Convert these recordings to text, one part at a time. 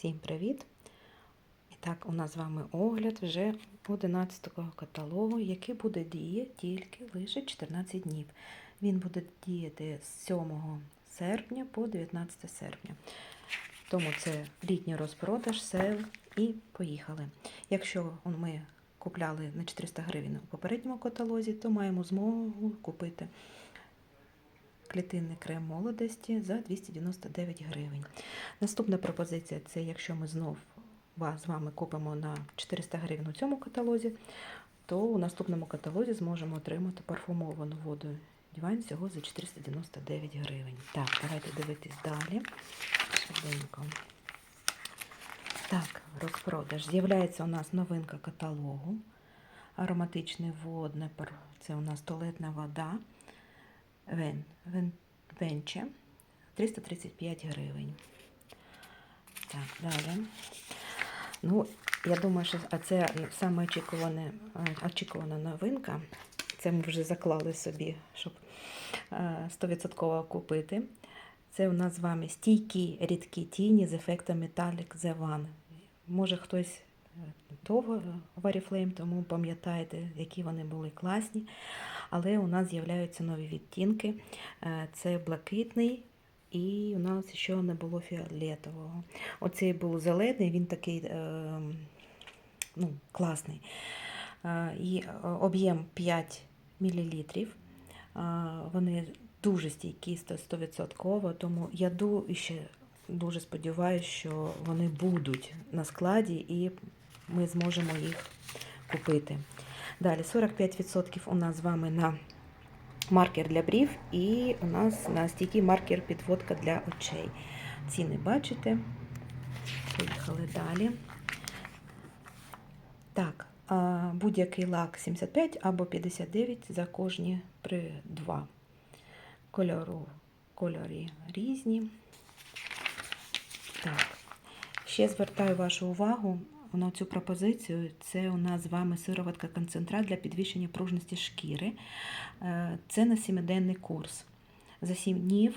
Всім привіт! І так, у нас з вами огляд вже 11-го каталогу, який буде діяти тільки лише 14 днів. Він буде діяти з 7 серпня по 19 серпня. Тому це літній розпродаж, сел і поїхали. Якщо ми купляли на 400 гривень у попередньому каталозі, то маємо змогу купити клітинний крем молодості за 299 гривень. Наступна пропозиція це якщо ми знов з вами купимо на 400 гривень у цьому каталозі, то у наступному каталозі зможемо отримати парфумовану воду Дівайн всього за 499 гривень. Так, давайте дивитись далі. Швиденько. Так, розпродаж. З'являється у нас новинка каталогу. Ароматичний водне, пар- це у нас туалетна вода. Вен, вен, венче 335 гривень. Так, далі. Ну, я думаю, що це саме е, очікувана новинка. Це ми вже заклали собі, щоб е, 100% купити. Це у нас з вами стійкі рідкі тіні з ефектом Metallic The One. Може хтось е, довго в Oriflame, тому пам'ятаєте, які вони були класні. Але у нас з'являються нові відтінки. Е, Це блакитний, і у нас ще не було фіолетового. Оцей був зелений, він такий е, ну, класний. Е, І об'єм 5 мл. Вони дуже стійкі 100%, тому я ще дуже сподіваюся, що вони будуть на складі і ми зможемо їх купити. Далі 45% у нас з вами на маркер для брів, і у нас на стійкий маркер підводка для очей. Ціни бачите. Поїхали далі. Так, будь-який лак 75 або 59 за кожні при 2. Кольору, кольори різні. Так, ще звертаю вашу увагу на цю пропозицію. Це у нас з вами сироватка концентрат для підвищення пружності шкіри. Е, Це на 7-денний курс. За 7 днів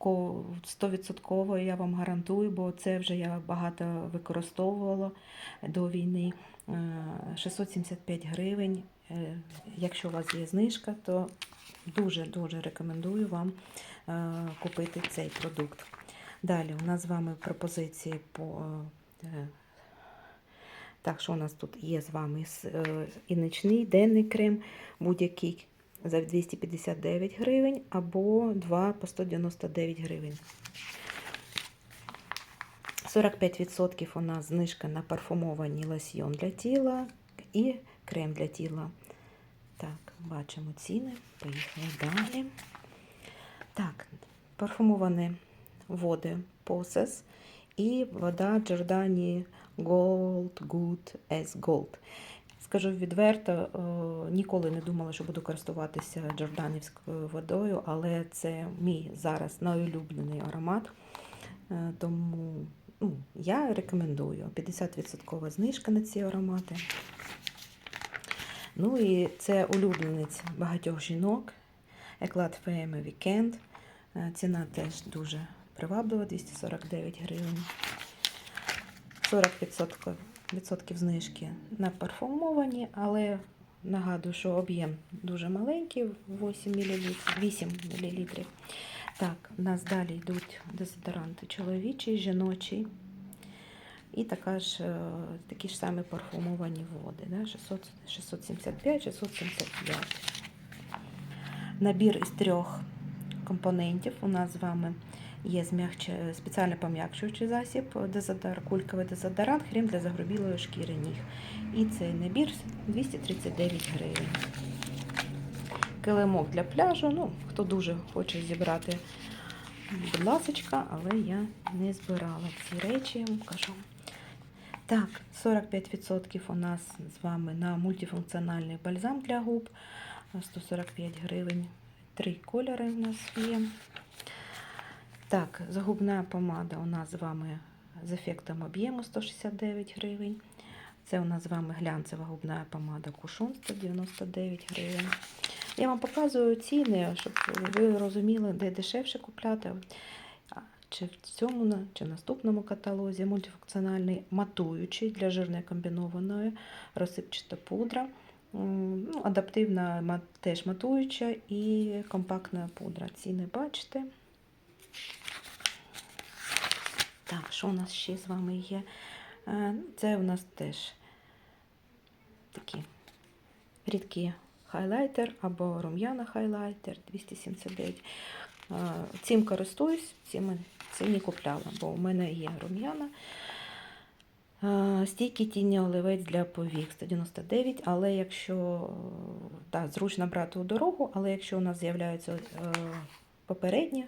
100% я вам гарантую, бо це вже я багато використовувала до війни. Е, 675 гривень. Е, Якщо у вас є знижка, то дуже-дуже рекомендую вам е, купити цей продукт. Далі у нас з вами пропозиції по. Так, що у нас тут є з вами е, і нічний денний крем, будь-який за 259 гривень або 2 по 199 гривень. 45% у нас знижка на парфумований лосьйон для тіла і крем для тіла. Так, бачимо ціни. Поїхали далі. Так, парфумовані води Poses і вода Giordani Gold Good as Gold. Скажу відверто, е, ніколи не думала, що буду користуватися джорданівською водою, але це мій зараз найулюблений аромат. Е, Тому ну, я рекомендую 50% знижка на ці аромати. Ну і це улюбленець багатьох жінок. Еклад Weekend. Е, Ціна теж дуже приваблива, 249 гривень. 40% відсотків знижки на парфумовані, але нагадую, що об'єм дуже маленький, 8 мл. 8 мл. Так, у нас далі йдуть дезодоранти чоловічий, жіночий. І така ж, е, такі ж самі парфумовані води. Да? 600, 675, 675. Набір із трьох компонентів. У нас з вами є змягче, спеціально пом'якшуючий засіб, дезодор, кульковий дезодорант, крем для загрубілої шкіри ніг. І цей набір 239 гривень. Килимок для пляжу. Ну, хто дуже хоче зібрати, будь ласочка, але я не збирала ці речі, кажу. Так, 45% у нас з вами на мультифункціональний бальзам для губ. 145 гривень. Три кольори у нас є. Так, загубна помада у нас з вами з ефектом об'єму 169 гривень. Це у нас з вами глянцева губна помада Кушон 199 гривень. Я вам показую ціни, щоб ви розуміли, де дешевше купляти. чи в цьому чи в наступному каталозі мультифункціональний матуючий для жирної комбінованої розсипчата пудра. Ну, адаптивна теж матуюча і компактна пудра. Ціни бачите. Так, що у нас ще з вами є? Е, Це у нас теж такі рідкі хайлайтер або рум'яна хайлайтер 279. Е, Цим користуюсь, цим, не купляла, бо у мене є рум'яна. Е, Стійкий тіні оливець для повік 199, але якщо так, зручно брати у дорогу, але якщо у нас з'являються попередні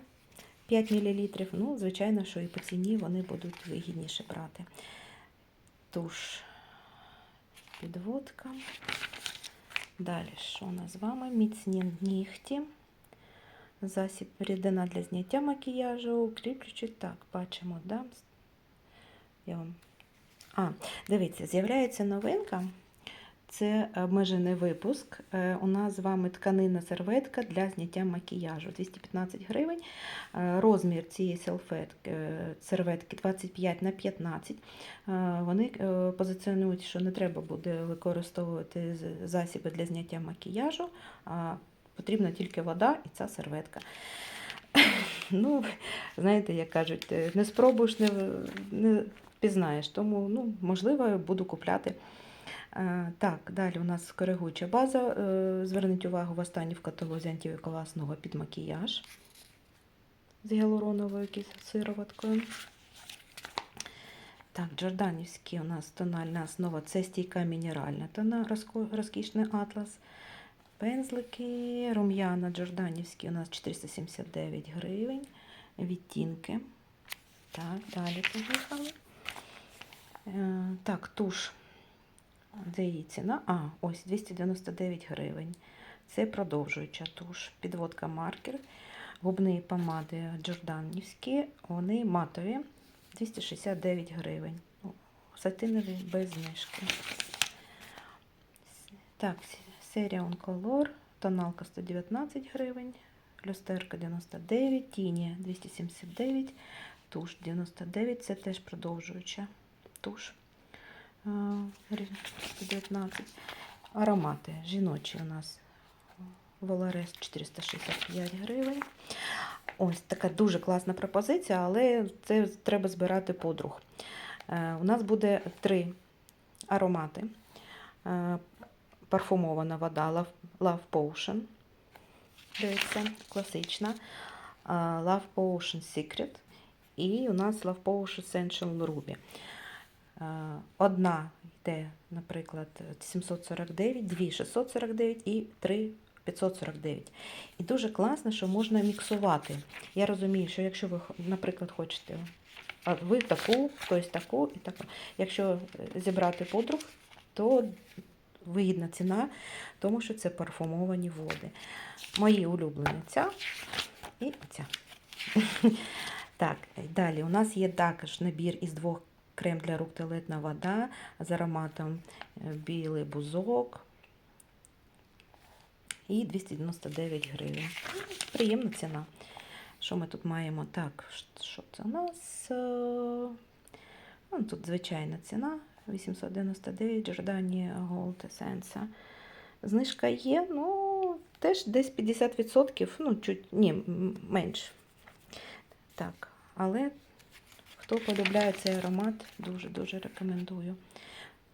5 мл, ну, звичайно, що і по ціні вони будуть вигідніше брати. Туш підводка. Далі, що у нас з вами? Міцні нігті. Засіб рідина для зняття макіяжу, укріплюючи. Так, бачимо, да? Я вам... А, дивіться, з'являється новинка. Це обмежений випуск. Е, У нас з вами тканина серветка для зняття макіяжу. 215 гривень. Е, Розмір цієї серветки, е, серветки 25 на 15. Е, Вони позиціонують, що не треба буде використовувати засіби для зняття макіяжу, а потрібна тільки вода і ця серветка. Ну, знаєте, як кажуть, не спробуєш, не, не пізнаєш. Тому, ну, можливо, буду купляти. Е, Так, далі у нас коригуюча база. Е, Зверніть увагу в останній в каталозі антивікова основа під макіяж з гіалуроновою сироваткою. Так, Джорданівський у нас тональна основа це стійка мінеральна тона, розкішний атлас. Пензлики, рум'яна Джорданівські у нас 479 гривень. Відтінки. Так, далі поїхали. Е, Так, туш. Де її ціна? А, ось 299 гривень. Це продовжуюча туш. Підводка маркер. Губні помади Джорданівські. Вони матові. 269 гривень. Ну, Сатинові без знижки. Так, серія Color. Тоналка 119 гривень. Люстерка 99, тіні 279, туш 99, це теж продовжуюча туш. А, 119. Аромати жіночі у нас Воларес 465 гривень. Ось така дуже класна пропозиція, але це треба збирати подруг. Е, У нас буде три аромати. Е, Парфумована вода Love, Love Potion. Дивіться, класична. Love Potion Secret. І у нас Love Potion Essential Ruby. Е, Одна йде, наприклад, 749, дві 649 і три 549. І дуже класно, що можна міксувати. Я розумію, що якщо ви, наприклад, хочете ви таку, хтось таку і таку. Якщо зібрати подруг, то вигідна ціна, тому що це парфумовані води. Мої улюблені ця і ця. Так, далі у нас є також набір із двох крем для рук туалетна вода з ароматом е, білий бузок. І 299 гривень. Приємна ціна. Що ми тут маємо? Так, що це у нас? Е, Ну, тут звичайна ціна 899 Jordania Gold Essence. Знижка є, ну, теж десь 50%, ну, чуть, ні, м- менш. Так, але хто полюбляє цей аромат, дуже-дуже рекомендую.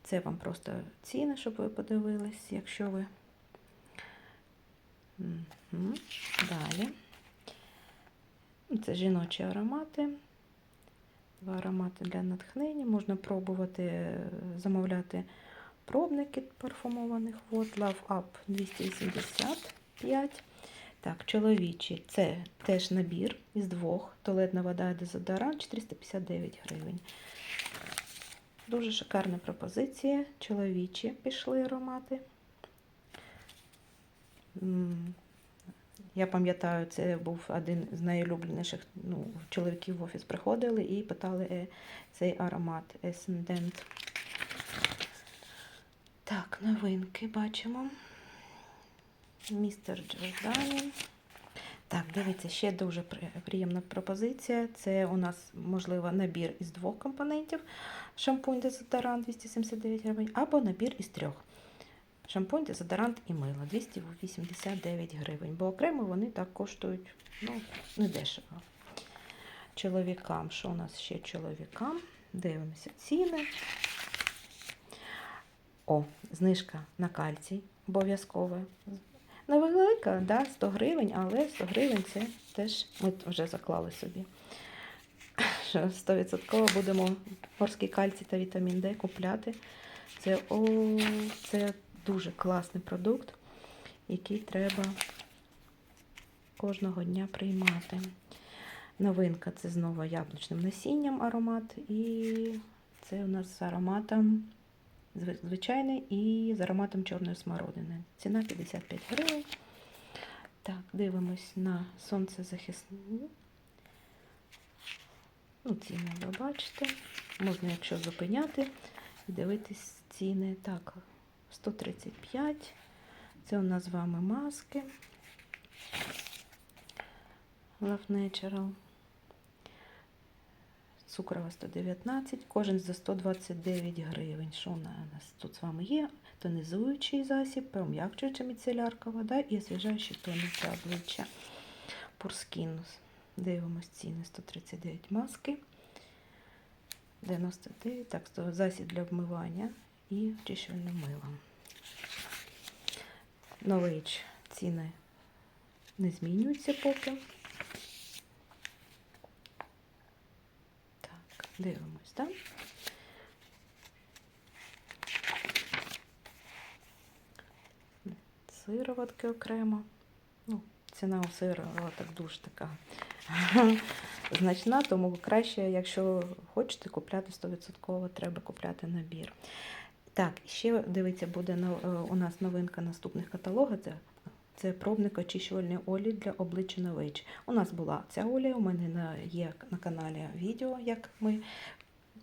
Це вам просто ціни, щоб ви подивились, якщо ви. Мгм. Далі. Це жіночі аромати. Два аромати для натхнення. Можна пробувати е, замовляти пробники парфумованих вод. Love Up 285. Так, чоловічі. Це теж набір із двох. Туалетна вода і дезодорант 459 гривень. Дуже шикарна пропозиція. Чоловічі пішли аромати. Я пам'ятаю, це був один з найулюбленіших ну, чоловіків в офіс приходили і питали е, цей аромат Essendent. Так, новинки бачимо. Містер Джордані. Так, дивіться, ще дуже приємна пропозиція. Це у нас, можливо, набір із двох компонентів. Шампунь, дезодорант 279 гривень, або набір із трьох. Шампунь, дезодорант і мило 289 гривень, бо окремо вони так коштують ну, недешево. Чоловікам, що у нас ще чоловікам? Дивимося ціни. О, знижка на кальцій обов'язково. Невелика, да, 100 гривень, але 100 гривень це теж ми вже заклали собі. Що 100% будемо морський кальцій та вітамін Д купляти. Це, о, це дуже класний продукт, який треба кожного дня приймати. Новинка це знову яблучним насінням аромат. І це у нас з ароматом звичайний і з ароматом чорної смородини. Ціна 55 гривень. Так, дивимось на сонцезахисні. Ну, ціни ви бачите. Можна, якщо зупиняти, дивитись ціни. Так, 135. Це у нас з вами маски. Love Natural. Цукрова 119, кожен за 129 гривень. Що у нас тут з вами є? Тонізуючий засіб, пом'якчуюча міцелярка вода і освіжаючий тонік для обличчя. Пурскін. Дивимось ціни 139 маски. 99, так, засіб для вмивання і очищувальне мило. Нович ціни не змінюються поки. Так, дивимось, так? Сироватки окремо. Ну, ціна у сироваток дуже така значна, тому краще, якщо хочете купляти 100%, треба купляти набір. Так, ще дивіться, буде е, у нас новинка наступних каталогів. Це, це пробник очищувальної олії для обличчя нович. У нас була ця олія, у мене є на каналі відео, як ми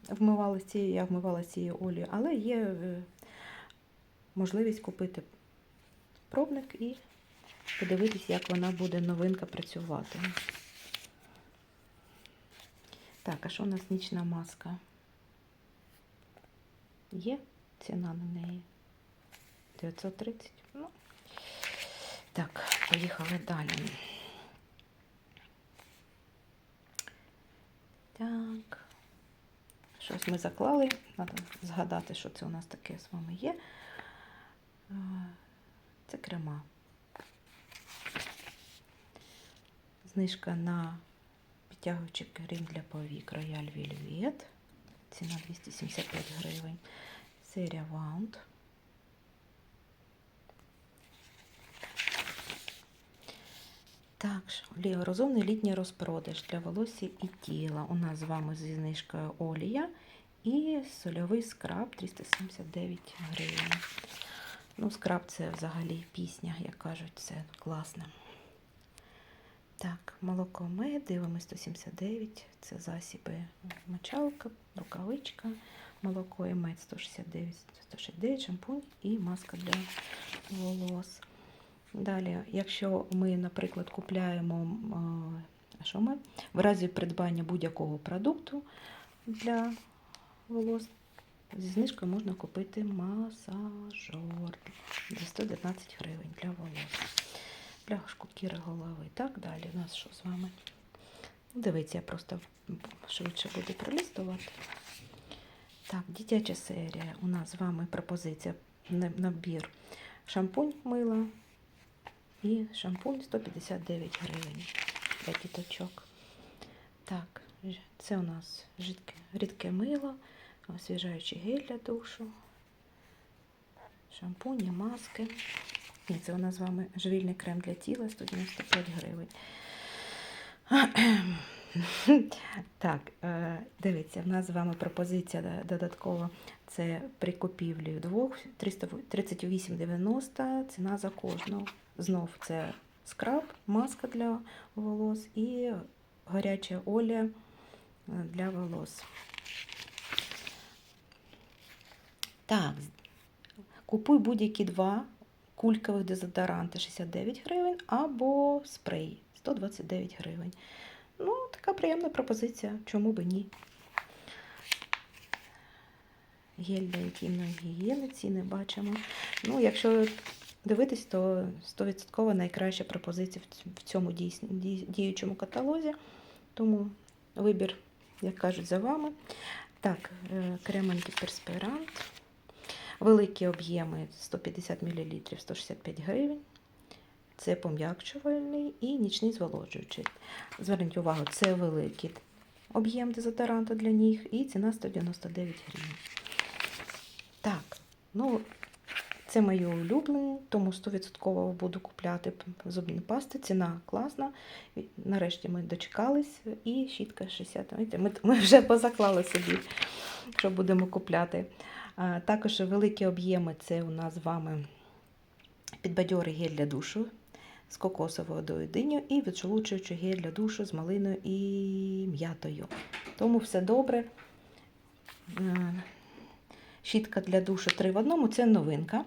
вмивалися цією, я вмивала цією олією, але є е, можливість купити пробник і подивитись, як вона буде новинка працювати. Так, а що у нас нічна маска? Є ціна на неї? 930. Так, поїхали далі. Так. Щось ми заклали. Треба згадати, що це у нас таке з вами є. Е, Це крема. Знижка на підтягуючий крем для повік Royal Velvet. Ціна 275 гривень. Серія Wound. Так, що, розумний літній розпродаж для волосся і тіла. У нас з вами зі знижкою олія і сольовий скраб 379 гривень. Ну, скраб це взагалі пісня, як кажуть, це класно. Так, молоко ми дивимось 179, це засіби мочалка, рукавичка, молоко і мед 169, 169, шампунь і маска для волос. Далі, якщо ми, наприклад, купляємо, що ми? В разі придбання будь-якого продукту для волос, зі знижкою можна купити масажор за 119 гривень для волос. Для шкіри голови. Так, далі у нас що з вами? Ну, Дивіться, я просто швидше буду пролістувати. Так, дитяча серія. У нас з вами пропозиція набір шампунь мила і шампунь 159 гривень для діточок. Так, це у нас жидке, рідке мило, освіжаючий гель для душу, шампунь, і маски. Ні, це у нас з вами живільний крем для тіла 195 гривень. Так, е, дивіться, в нас з вами пропозиція додаткова. Це при купівлі двох 38,90 ціна за кожну. Знов це скраб, маска для волос і гаряча олія е, для волос. Так, купуй будь-які два кулькових дезодоранти 69 гривень або спрей 129 гривень. Ну, така приємна пропозиція, чому би ні. Гель для інтимної гігієни, ціни бачимо. Ну, якщо дивитись, то 100% найкраща пропозиція в цьому діючому каталозі. Тому вибір, як кажуть, за вами. Так, е, крем антиперспирант. Великі об'єми 150 мл 165 гривень. Це пом'якчувальний і нічний зволожуючий. Зверніть увагу, це великий об'єм дезодоранта для ніг і ціна 199 гривень. Так, ну це мої улюблені, тому 100% буду купляти зубні пасти. Ціна класна. Нарешті ми дочекались і щітка 60. Ми, ми вже позаклали собі, що будемо купляти. Також великі об'єми це у нас з вами підбадьорий гель для душу з кокосовою водою і відшелучуючий гель для душу з малиною і м'ятою. Тому все добре. Щітка для душу 3 в одному це новинка.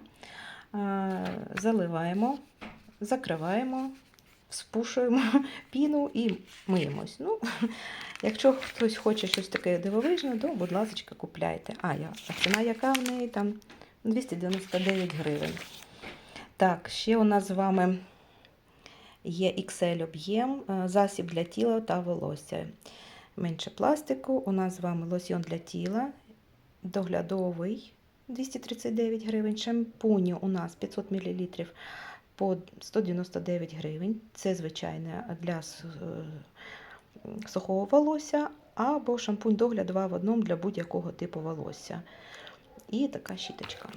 Е, Заливаємо, закриваємо, спушуємо піну і миємось. Ну, якщо хтось хоче щось таке дивовижне, то, будь ласка, купляйте. А, я, ціна яка в неї там 299 гривень. Так, ще у нас з вами є XL об'єм, е, засіб для тіла та волосся. Менше пластику. У нас з вами лосьйон для тіла, доглядовий 239 гривень. Шампуні у нас 500 мл по 199 гривень. Це звичайне для е, сухого волосся, або шампунь догляд 2 в одному для будь-якого типу волосся. І така щіточка.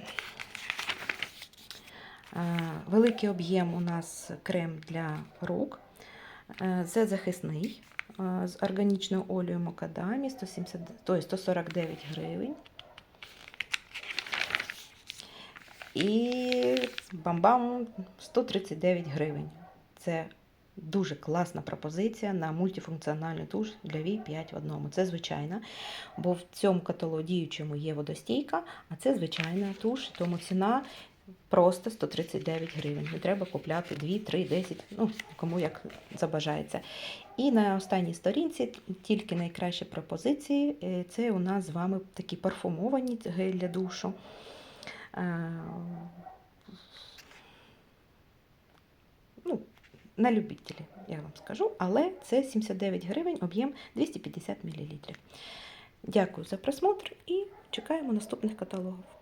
Е, Великий об'єм у нас крем для рук. Е, Це захисний з органічною олією Макадамі 170, тобто 149 гривень. І бам-бам 139 гривень. Це дуже класна пропозиція на мультифункціональну туш для Вій 5 в одному. Це звичайна, бо в цьому каталогі діючому є водостійка, а це звичайна туш, тому ціна просто 139 гривень. Не треба купляти 2, 3, 10, ну кому як забажається. І на останній сторінці тільки найкращі пропозиції. Е, Це у нас з вами такі парфумовані гель для душу. Е, Ну, на любителі, я вам скажу, але це 79 гривень, об'єм 250 мл. Дякую за просмотр і чекаємо наступних каталогів.